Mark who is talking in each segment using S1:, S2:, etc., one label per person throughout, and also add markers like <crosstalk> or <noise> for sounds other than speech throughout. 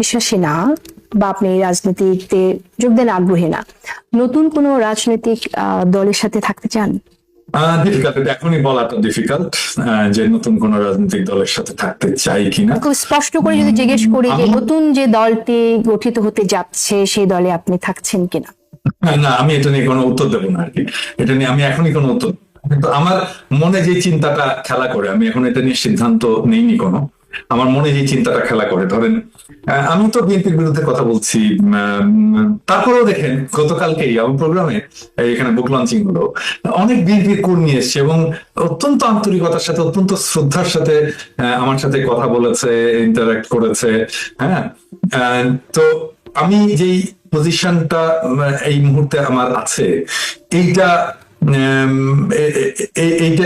S1: বিশ্বাসী না বা আপনি রাজনীতিতে যোগদান আগ্রহী না। নতুন কোনো রাজনৈতিক দলের সাথে থাকতে চান?
S2: ডিফিকাল্ট এখনই বলাটা ডিফিকাল্ট যে নতুন কোন রাজনৈতিক দলের সাথে থাকতে চাই কিনা।
S1: খুব স্পষ্ট করে যদি জিজ্ঞেস করি যে নতুন যে দলটি গঠিত হতে যাচ্ছে সেই দলে আপনি থাকছেন কিনা?
S2: না আমি এটা নিয়ে কোনো উত্তর দেবো না আর কি। এটা নিয়ে আমি এখনই কোনো উত্তর কিন্তু আমার মনে যে চিন্তাটা খেলা করে, আমি এখন এটা নিয়ে সিদ্ধান্ত নেইনি কোনো, আমার মনে যে চিন্তাটা খেলা করে, ধরেন আমি তো বিএনপির বিরুদ্ধে কথা বলছি তারপরেও দেখেন গতকালকেই আমার প্রোগ্রামে এখানে বুক লঞ্চিং হলো, অনেক বিএনপির কর্মী এসছে এবং অত্যন্ত আন্তরিকতার সাথে, অত্যন্ত শ্রদ্ধার সাথে আমার সাথে কথা বলেছে ইন্টারাক্ট করেছে হ্যাঁ? তো আমি যেই পজিশনটা এই মুহূর্তে আমার আছে, এইটা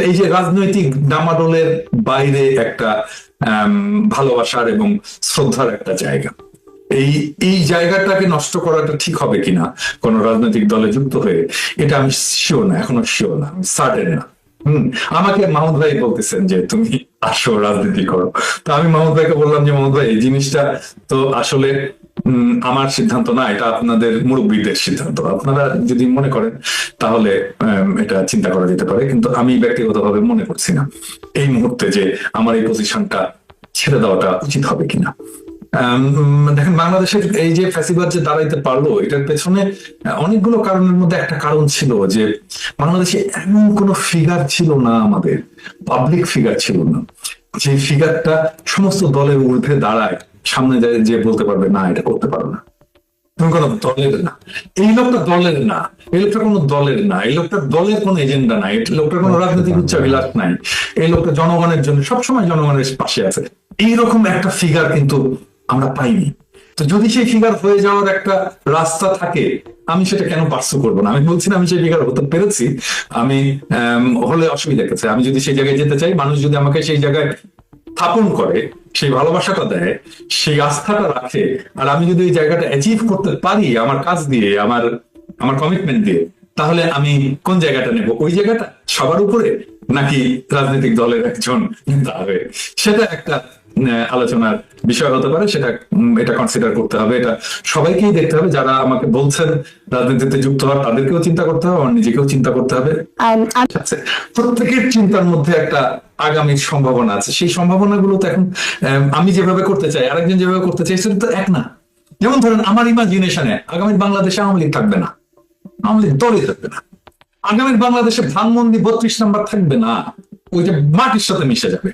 S2: এই যে রাজনৈতিক ডামাডোলের বাইরে একটা ভালোবাসার এবং শ্রদ্ধার একটা জায়গা। এই এই জায়গাটাকে নষ্ট করাটা ঠিক হবে কিনা? কোন রাজনৈতিক দলে যুক্ত হয়ে? এটা আমি শিও না, এখনও শিও না সার্টেন না। হম, আমাকে মাহমুদ ভাই বলতেছেন যে তুমি আসো রাজনীতি করো। তো আমি মাহমুদ ভাইকে বললাম যে, মাহমুদ ভাই, এই জিনিসটা তো আসলে আমার সিদ্ধান্ত না, এটা আপনাদের মুরব্বীদের সিদ্ধান্ত। আপনারা যদি মনে করেন, তাহলে এটা চিন্তা করা যেতে পারে, কিন্তু আমি ব্যক্তিগতভাবে মনে করছি না। এই মুহূর্তে যে আমার এই পজিশনটা ছেড়ে দেওয়াটা উচিত হবে কিনা। দেখেন, বাংলাদেশের এই যে ফ্যাসিবাদ যে দাঁড়াইতে পারল, এটার পেছনে অনেকগুলো কারণের মধ্যে একটা কারণ ছিল যে, বাংলাদেশে এমন কোনো ফিগার ছিল না আমাদের পাবলিক ফিগার ছিল না। যে ফিগারটা সমস্ত দলের ঊর্ধ্বে দাঁড়ায় সামনে যায় যে বলতে পারবে না এটা করতে পারো না। তুমি কোনো দলের না। এই লোকটা দলের না। এই লোকটা কোনো দলের না। এই লোকটা দলের কোনো এজেন্ডা নাই এই লোকটার কোনো রাজনৈতিক উচ্চাবিলাস নাই। এই লোকটা জনগণের জন্য সবসময় জনগণের পাশে আছে। এইরকম একটা ফিগার কিন্তু আমরা পাইনি। তো যদি সেই ফিগার হয়ে যাওয়ার একটা রাস্তা থাকে আমি সেটা কেন পার্সু করব না? আমি বলছি না আমি সেই ফিগার হতে পেরেছি। আমি আম, হলে অসুবিধা গেছে আমি যদি সেই জায়গায় যেতে চাই মানুষ যদি আমাকে সেই জায়গায় স্থাপন করে সেই ভালোবাসাটা দেয় সেই আস্থাটা রাখে আর আমি যদি ওই জায়গাটা অ্যাচিভ করতে পারি আমার কাজ দিয়ে আমার আমার কমিটমেন্ট দিয়ে তাহলে আমি কোন জায়গাটা নেব? ওই জায়গাটা সবার উপরে? নাকি রাজনৈতিক দলের একজন নেতা হয়ে সেটা একটা আলোচনার বিষয় হতে পারে সেটা এটা কনসিডার করতে হবে এটা সবাইকেই দেখতে হবে যারা আমাকে বলছেন রাজনীতিতে যুক্ত হওয়ার তাদেরকেও চিন্তা করতে হবে আমার নিজেকেও চিন্তা করতে হবে। আছে? প্রত্যেকের চিন্তার মধ্যে একটা আগামীর সম্ভাবনা আছে। সেই সম্ভাবনাগুলো তো এখন আম, যেভাবে করতে চাই আরেকজন যেভাবে করতে চাই সেটা তো এক না। যেমন ধরেন আমার ইমাজিনেশনে আগামীর বাংলাদেশে আওয়ামী লীগ থাকবে না। আওয়ামী লীগ দলই থাকবে না। আগামীর বাংলাদেশে ধানমন্দি বত্রিশ নাম্বার থাকবে না। ওই যে মাটির সাথে মিশে যাবে।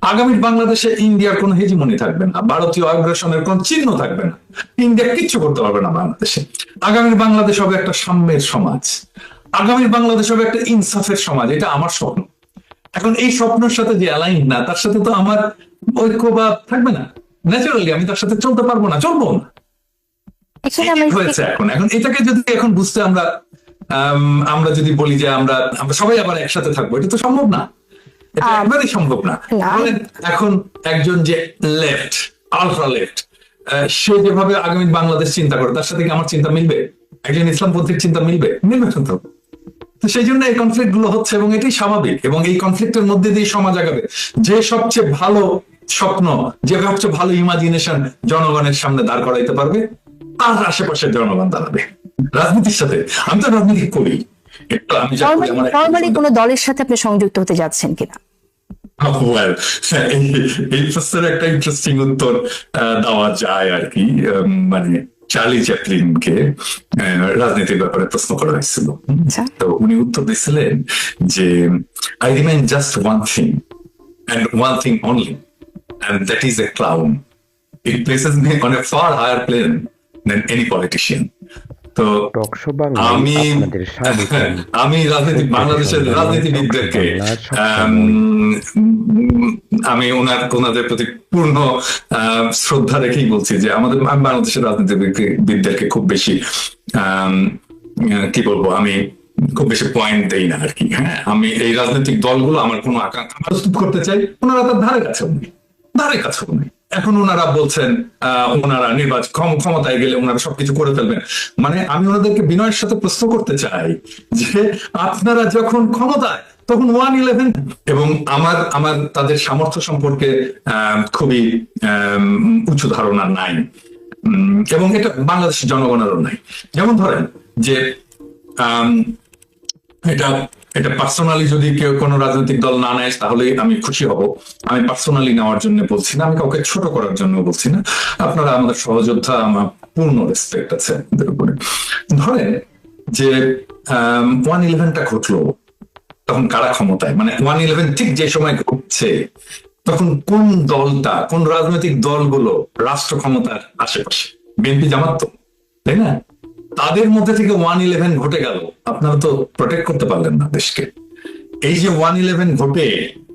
S2: আগামীর বাংলাদেশে ইন্ডিয়ার কোন হেজিমনি থাকবে না। ভারতীয় আগ্রাসনের কোন চিহ্ন থাকবে না। ইন্ডিয়া কিচ্ছু করতে পারবে না বাংলাদেশে। আগামীর বাংলাদেশ হবে একটা সাম্যের সমাজ। আগামীর বাংলাদেশ হবে একটা ইনসাফের সমাজ। এটা আমার স্বপ্ন। এখন এই স্বপ্নের সাথে যে অ্যালাইন না তার সাথে তো আমার ঐক্য বা থাকবে না। ন্যাচারালি আমি তার সাথে চলতে পারব না চলবো না। হয়েছে এখন। এখন এটাকে যদি এখন বুঝতে আমরা আমরা যদি বলি যে আমরা আমরা সবাই আবার একসাথে থাকব এটা তো সম্ভব না। এটা একবারই সম্ভব না। এখন একজন যে লেফট আলট্রা লেফট সে যেভাবে আগামী বাংলাদেশ চিন্তা করে তার সাথে কি আমার চিন্তা মিলবে? একজন ইসলামপন্থীর চিন্তা মিলবে? মিলবে তো তো সেই জন্য এই কনফ্লিক্টগুলো হচ্ছে এবং এটাই স্বাভাবিক এবং এই কনফ্লিক্টের মধ্যে দিয়ে সমাজ আগাবে। যে সবচেয়ে ভালো স্বপ্ন যে সবচেয়ে ভালো ইমাজিনেশন জনগণের সামনে দাঁড় করাইতে পারবে তার আশেপাশে জনগণ দাঁড়াবে। রাজনীতির সাথে আমি তো রাজনীতি করি।
S1: কোনো দলের সাথে আপনি সংযুক্ত হতে যাচ্ছেন কিনা?
S2: Well, এই- প্রশ্নের একটা ইন্টারেস্টিং উত্তর আহ, দেওয়া যায় আর কি মানে চার্লি চ্যাপলিনকে রাজনীতির ব্যাপারে প্রশ্ন করা হয়েছিল।
S1: আচ্ছা।
S2: তো উনি উত্তর দিয়েছিলেন যে I remain just one thing and one thing only and that is a clown it places me on a far higher plane than any politician তো আমি <laughs> আমি রাজনীতি বাংলাদেশের রাজনীতিবিদদেরকে আম, ওনার ওনাদের প্রতি পূর্ণ শ্রদ্ধা রেখেই বলছি যে আমাদের আমি বাংলাদেশের রাজনীতিবিদদেরকে খুব বেশি কি বলব আমি খুব বেশি পয়েন্ট দেই না আর কি হ্যাঁ? আমি এই রাজনৈতিক দলগুলো আমার কোনো আকাঙ্ক্ষা প্রস্তুত করতে চাই ওনারা তার ধারে কাছেও নেই ধারে কাছেও নেই এখন ওনারা বলছেন ওনারা নির্বাচন ক্ষম- ক্ষমতায় গেলে ওনারা সবকিছু করে ফেলবেন। মানে আমি ওনাদেরকে বিনয়ের সাথে প্রশ্ন করতে চাই যে আপনারা যখন ক্ষমতায় তখন ওয়ান ইলেভেন এবং আমার আমার তাদের সামর্থ্য সম্পর্কে খুবই উঁচু ধারণা নাই। এবং এটা বাংলাদেশের জনগণেরও নাই। যেমন ধরেন যে এটা এটা পার্সোনালি যদি কেউ কোনো রাজনৈতিক দল না নেয়, তাহলে আমি খুশি হব। আমি পার্সোনালি নেওয়ার জন্য বলছি না, আমি কাউকে ছোট করার জন্য বলছি না। আপনারা আমাদের সহযোদ্ধা, আমার পূর্ণ রেসপেক্ট আছে। ধরেন যে ওয়ান ইলেভেনটা ঘটলো। তখন কারা ক্ষমতায়? মানে ওয়ান ইলেভেন ঠিক যে সময় ঘটছে, তখন কোন দলটা, কোন রাজনৈতিক দলগুলো রাষ্ট্র ক্ষমতার আশেপাশে? বিএনপি, জামাত তো, তাই না? তাদের মধ্যে থেকে ওয়ান ইলেভেন ঘটে গেল। আপনারা তো প্রোটেক্ট করতে পারলেন না দেশকে। এই যে ওয়ান ইলেভেন ঘটে,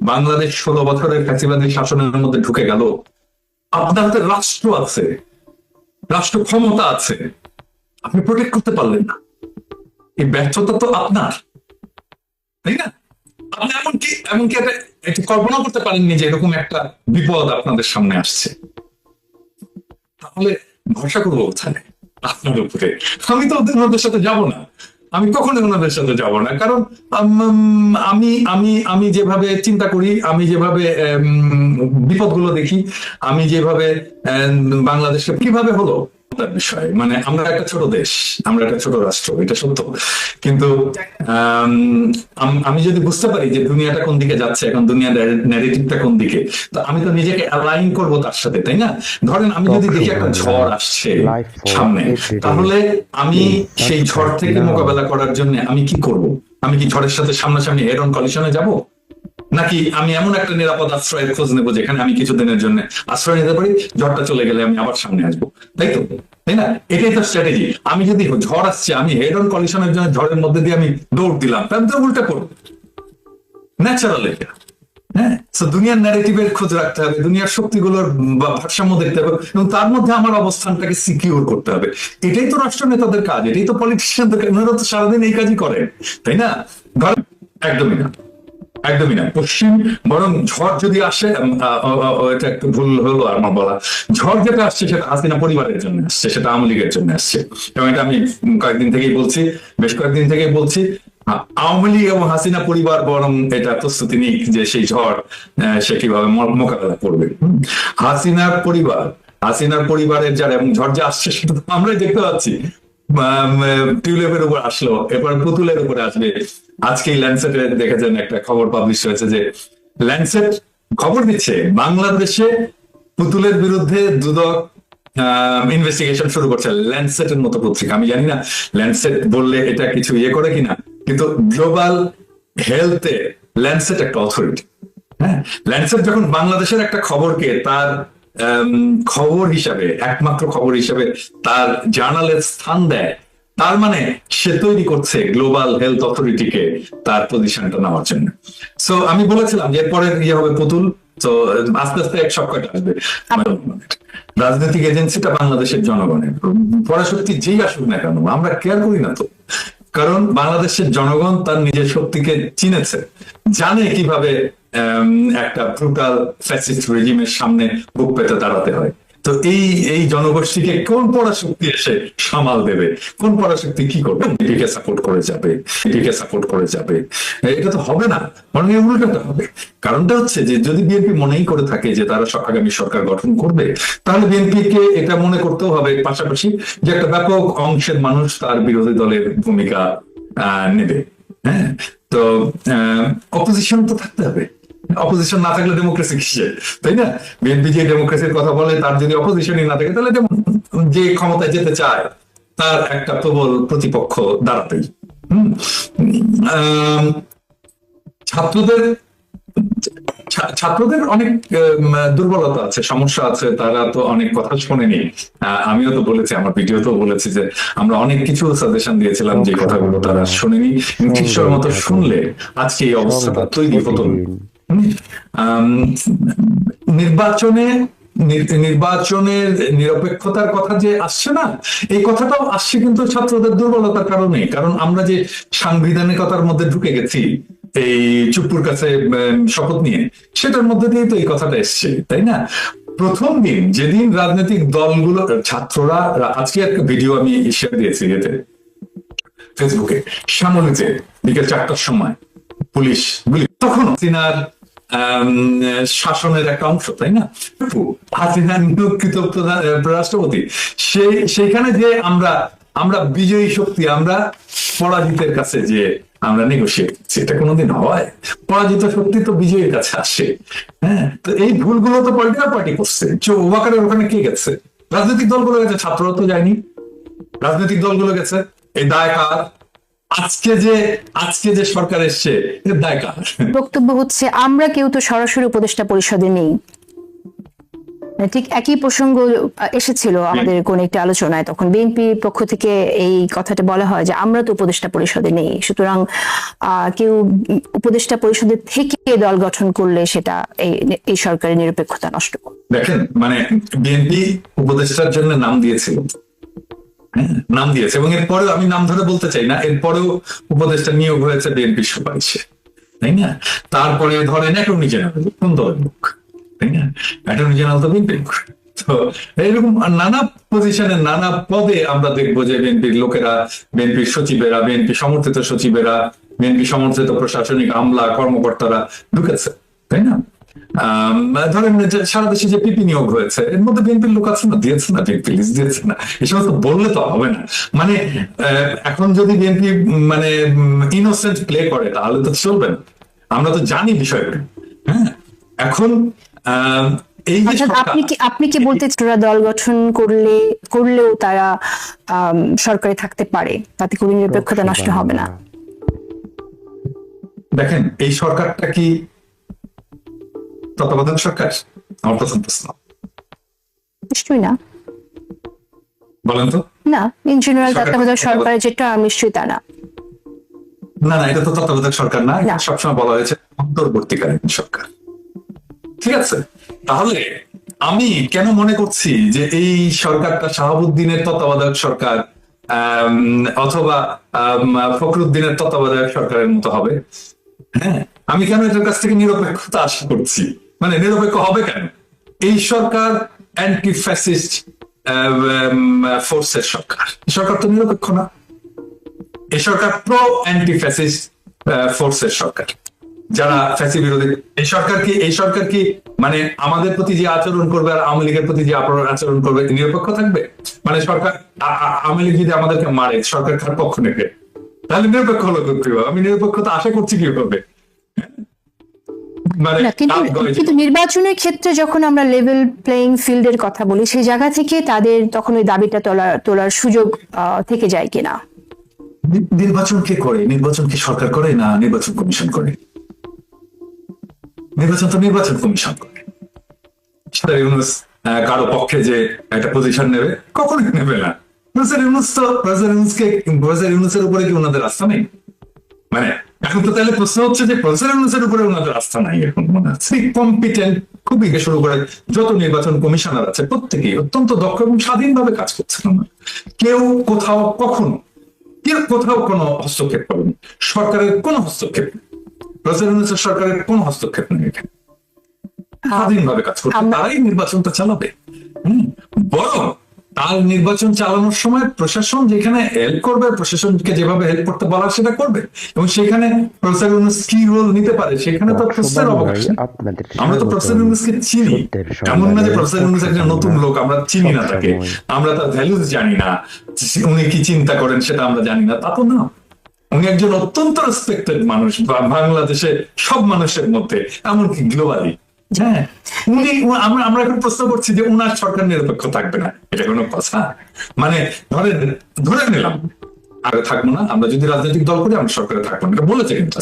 S2: বাংলাদেশ ষোলো বছরের ফ্যাসিবাদী শাসনের মধ্যে ঢুকে গেল। আপনার হাতে রাষ্ট্র আছে, রাষ্ট্র ক্ষমতা আছে। আপনি প্রোটেক্ট করতে পারলেন না। এই ব্যর্থতা তো আপনার। তাই না? আপনি এমনকি এমনকি কল্পনা করতে পারেননি যে এরকম একটা বিপদ আপনাদের সামনে আসছে। তাহলে ভরসা করব কোথায়? আপনার উপরে। আমি তো ওদের সাথে যাব না। আমি কখনো ওনাদের সাথে যাব না। কারণ আমি আমি আমি যেভাবে চিন্তা করি, আমি যেভাবে বিপদগুলো দেখি, আমি যেভাবে বাংলাদেশে কীভাবে হলো তার বিষয়। মানে আমরা একটা ছোট দেশ আমরা একটা ছোট রাষ্ট্র এটা সত্য। কিন্তু আম, যদি বুঝতে পারি যে দুনিয়াটা কোন দিকে যাচ্ছে এখন দুনিয়া ন্যারেটিভটা কোন দিকে তো আমি তো নিজেকে অ্যালাইন করব তার সাথে তাই না? ধরেন আমি যদি দেখি একটা ঝড় আসছে সামনে তাহলে আমি সেই ঝড় থেকে মোকাবেলা করার জন্য আমি কি করব? আমি কি ঝড়ের সাথে সামনাসামনি হেড অন কলিশনে যাব? নাকি আমি এমন একটা নিরাপদ আশ্রয়ের খোঁজ নেব যেখানে আমি কিছুদিনের জন্য আশ্রয় নিতে পারি? ঝড়টা চলে গেলে আমি আবার সামনে আসব। তাই তো? তাই না? এটাই তো স্ট্র্যাটেজি আমি যদি ঝড় আসছে, আমি হেড অন কলিশনের জন্য ঝড়ের মধ্যে দিয়ে আমি দৌড় দিলাম, তাহলে তো উল্টা করব। ন্যাচারাল এটা। হ্যাঁ? দুনিয়ার ন্যারেটিভের খোঁজ রাখতে হবে, দুনিয়ার শক্তিগুলোর ভারসাম্য দেখতে হবে, এবং তার মধ্যে আমার অবস্থানটাকে সিকিউর করতে হবে। এটাই তো রাষ্ট্র নেতাদের কাজ, এটাই তো পলিটিশিয়ানদের কাজ। ওনারা তো সারাদিন এই কাজই করেন, তাই না? একদমই না। একদমই না, পশ্চিম বরং ঝড় যদি আসে এটা একটু ভুল হলো আমার বলা। ঝড় যেটা আসছে সেটা হাসিনা পরিবারের জন্য আসছে, সেটা আওয়ামী লীগের জন্য আসছে। এবং এটা আমি কয়েকদিন থেকেই বলছি, বেশ কয়েকদিন থেকেই বলছি আওয়ামী লীগ এবং হাসিনা পরিবার বরং এটা প্রস্তুতি নিক যে সেই ঝড় সে কীভাবে মোকাবেলা করবে। হাসিনার পরিবার, হাসিনার পরিবারের যারা এবং ঝড় যে আসছে সেটা আমরাই দেখতে পাচ্ছি। টিউলিপের উপর আসলো, এরপর পুতুলের উপরে আসবে আজকেই ল্যান্ডসেটে দেখেছেন একটা খবর পাবলিশ হয়েছে যে ল্যান্ডসেট খবর দিচ্ছে, বাংলাদেশে পুতুলের বিরুদ্ধে দুদক ইনভেস্টিগেশন শুরু করছে। ল্যান্ডসেটের মতো পত্রিকা। আমি জানি না ল্যান্ডসেট বললে এটা কিছু ইয়ে করে কিনা, কিন্তু গ্লোবাল হেলথে ল্যান্ডসেট একটা অথরিটি হ্যাঁ? ল্যান্ডসেট যখন বাংলাদেশের একটা খবরকে তার খবর হিসাবে, একমাত্র খবর হিসাবে তার জার্নালের স্থান দেয় তার মানে সে তৈরি করছে গ্লোবাল হেলথ অথরিটিকে তার পজিশনটা নেওয়ার জন্য। সো আমি বলেছিলাম যে এরপরে ইয়ে হবে পুতুল। তো আস্তে আস্তে এক সবকটা আসবে। রাজনৈতিক এজেন্সিটা বাংলাদেশের জনগণের। পরাশক্তি যেই আসুক না কেন, আমরা কেয়ার করি না তো। কারণ বাংলাদেশের জনগণ তার নিজের শক্তিকে চিনেছে। জানে কীভাবে একটা ব্রুটাল ফ্যাসিস্ট রেজিমের সামনে বুক পেতে দাঁড়াতে হয়। তো এই এই জনগোষ্ঠীকে কোন পরাশক্তি এসে সামাল দেবে? কোন পরাশক্তি কি করবে? এটিকে সাপোর্ট করে যাবে, এটিকে সাপোর্ট করে যাবে। এটা তো হবে না, বরং এর উল্টোটা হবে। কারণটা হচ্ছে যে, যদি বিএনপি মনেই করে থাকে যে তারা আগামী সরকার গঠন করবে, তাহলে বিএনপি কে এটা মনে করতেও হবে পাশাপাশি যে একটা ব্যাপক অংশের মানুষ তার বিরোধী দলের ভূমিকা নেবে। হ্যাঁ? তো অপোজিশন তো থাকতে হবে। অপোজিশন না থাকলে ডেমোক্রেসি কিসে তাই না? বিএনপি যে ডেমোক্রেসির কথা বলে তার যদি অপোজিশনই না থাকে তাহলে যে ক্ষমতায় যেতে চায় তার একটা প্রবল প্রতিপক্ষ দাঁড়াতেই। ছাত্রদের ছাত্রদের অনেক দুর্বলতা আছে সমস্যা আছে তারা তো অনেক কথা শোনেনি। আমিও তো বলেছি আমার ভিডিওতেও বলেছি যে আমরা অনেক কিছু সাজেশন দিয়েছিলাম যে কথাগুলো তারা শোনেনি। ঠিক সময় মতো শুনলে আজকে এই অবস্থাটা তৈরি হতো। নির্বাচনে নির্বাচনের নিরপেক্ষতার কথা যে আসছে না, এই কথাটাও আসছে কিন্তু ছাত্রদের দুর্বলতার কারণে। কারণ আমরা যে সাংবিধানিকতার মধ্যে ঢুকে গেছি, এই চুপুর কাছে শপথ নিয়ে, সেটার মধ্যে দিয়ে তো এই কথাটা এসছে, তাই না? প্রথম দিন যেদিন রাজনৈতিক দলগুলো, ছাত্ররা আজকে একটা ভিডিও আমি শেয়ার দিয়েছি এতে ফেসবুকে শ্যামলিতে বিকেল চারটার সময়, পুলিশ তখন সিনার শাসনের একটা অংশ, তাই না? হাসিনা রাষ্ট্রপতি। সেই, সেইখানে যে আমরা আমরা বিজয়ী শক্তি, আমরা পরাজিতের কাছে যে আমরা নেগোসিয়েট করছি, এটা কোনোদিন হয়? পরাজিত শক্তি তো বিজয়ীর কাছে আসে। হ্যাঁ তো এই ভুলগুলো তো পলিটিক্যাল পার্টি করছে। ওয়াকারের ওখানে কে গেছে? রাজনৈতিক দলগুলো গেছে ছাত্ররা তো যায়নি। রাজনৈতিক দলগুলো গেছে। এই দায় কার আজকে যে আজকে যে সরকার এসছে এর দায় কার?
S1: বক্তব্য হচ্ছে আমরা কেউ তো সরাসরি উপদেষ্টা পরিষদে নেই। মানে ঠিক একই প্রসঙ্গ এসেছিল আমাদের কোন একটি আলোচনায় তখন বিএনপির পক্ষ থেকে এই কথাটা বলা হয় যে আমরা তো উপদেষ্টা পরিষদে নেই। সুতরাং আহ, কেউ উপদেষ্টা পরিষদের থেকে দল গঠন করলে সেটা এই এই সরকারের নিরপেক্ষতা নষ্ট
S2: দেখেন মানে বিএনপি উপদেষ্টার জন্য নাম দিয়েছিল। নাম দিয়েছে। এবং এরপরেও আমি নাম ধরে বলতে চাই না, এরপরেও উপদেষ্টা নিয়োগ হয়েছে বিএনপির সুপারিশে, তাই না? তারপরে ধরেন অ্যাটর্নি জেনারেল, কোন দলের লোক, তাই না? অ্যাটর্নি জেনারেল তো বিএনপির লোক। তো এরকম নানা পজিশনে নানা পদে আমরা দেখব যে বিএনপির লোকেরা, বিএনপির সচিবেরা, বিএনপি সমর্থিত সচিবেরা, বিএনপি সমর্থিত প্রশাসনিক আমলা কর্মকর্তারা ঢুকেছে, তাই না? ধরেন যে সারা দেশে যে পিপি নিয়োগ হয়েছে এর মধ্যে বিএনপির লোক আছে না দিয়েছে না বিএনপি লিস্ট দিয়েছে না এই সমস্ত বললে তো হবে না মানে আহ, এখন যদি বিএনপি মানে ইনোসেন্ট প্লে করে তাহলে তো চলবে না। আমরা তো জানি বিষয়গুলো হ্যাঁ? এখন আহ, এই যে
S1: আপনি কি আপনি কি বলতে চান, দল গঠন করলে করলেও তারা আম, সরকারে থাকতে পারে? তাতে করে নিরপেক্ষতা নষ্ট হবে না।
S2: দেখেন এই সরকারটা কি তত্ত্বাবধায়ক সরকার? আমার প্রথম প্রশ্ন।
S1: নিশ্চয়ই না।
S2: বলেন তো।
S1: না ইন জেনারেল তত্ত্বাবধায়ক সরকারের যেটা নিশ্চয়ই তা না।
S2: না না এটা তো তত্ত্বাবধায়ক সরকার না। সবসময় বলা হয়েছে অন্তর্বর্তীকালীন সরকার। ঠিক আছে? তাহলে আমি কেন মনে করছি যে এই সরকারটা শাহাবুদ্দিনের তত্ত্বাবধায়ক সরকার অথবা ফখরুদ্দিনের তত্ত্বাবধায়ক সরকারের মতো হবে? হ্যাঁ? আমি কেন এটার কাছ থেকে নিরপেক্ষতা আশা করছি? মানে নিরপেক্ষ হবে কেন? এই সরকার অ্যান্টি ফ্যাসিস্ট ফোর্সের সরকার। সরকার তো নিরপেক্ষ না। এই সরকার প্রো অ্যান্টি ফ্যাসিস্ট ফোর্সের সরকার। যারা ফ্যাসি বিরোধী, এই সরকার কি, এই সরকার কি মানে আমাদের প্রতি যে আচরণ করবে আর আওয়ামী লীগের প্রতি যে আচরণ করবে নিরপেক্ষ থাকবে? মানে সরকার আওয়ামী লীগ যদি আমাদেরকে মারে, সরকার কার পক্ষ নেবে? তাহলে নিরপেক্ষ হলো কীভাবে আমি নিরপেক্ষতা আশা করছি কীভাবে
S1: না কিন্তু নির্বাচনের ক্ষেত্রে যখন আমরা লেভেল প্লেইং ফিল্ডের কথা বলি সেই জায়গা থেকে তাদের তখন ওই দাবিটা তোলার তোলার সুযোগ থেকে যায় কিনা?
S2: নির্বাচন কে করে? নির্বাচন কি সরকার করে না নির্বাচন কমিশন করে? নির্বাচন তো নির্বাচন কমিশন করে। কারও পক্ষে যে একটা পজিশন নেবে কখনোই নেবে না। প্রফেসর ইউনুস তো প্রফেসর ইউনুসকে প্রফেসর ইউনুসের উপরে কি ওনাদের আস্থা নেই? মানে এখন তো তাহলে প্রশ্ন হচ্ছে যে প্রফেসর ইউনুসের উপরে ওনাদের আস্থা নাই এখন মনে হচ্ছে কম্পিটেন্ট খুবই শুরু করে যত নির্বাচন কমিশনার আছে প্রত্যেকেই অত্যন্ত দক্ষ এবং স্বাধীনভাবে কাজ করছেন ওনারা। কেউ কোথাও কখনো কেউ কোথাও কোনো হস্তক্ষেপ করেনি। সরকারের কোনো হস্তক্ষেপ নেই। প্রেসিডেন্ট সরকারের কোনো হস্তক্ষেপ নেই এখানে। স্বাধীনভাবে কাজ করছে তারাই নির্বাচনটা চালাবে। হম বরং তার নির্বাচন চালানোর সময় প্রশাসন যেখানে হেল্প করবে প্রশাসনকে যেভাবে হেল্প করতে বলা সেটা করবে। এবং সেখানে প্রফেসর ইউনুস কি রোল নিতে পারে সেখানে তো প্রশ্নের অবকাশ আমরা তো প্রফেসর ইউনুসকে চিনি। এমন না যে প্রফেসর ইউনুস একজন নতুন লোক আমরা চিনি না তাকে। আমরা তার ভ্যালুজ জানি না। উনি কি চিন্তা করেন সেটা আমরা জানি না। তা তো না। উনি একজন অত্যন্ত রেসপেক্টেড মানুষ বাংলাদেশে সব মানুষের মধ্যে এমনকি গ্লোবালি হ্যাঁ। উনি আমরা আমরা এখন প্রশ্ন করছি যে উনার সরকার নিরপেক্ষ থাকবে না। এটা কোনো কথা। মানে ধরে ধরে নিলাম আর থাকব না আমরা যদি রাজনৈতিক দল করি আমরা সরকারে থাকব না। এটা বলেছে কিন্তু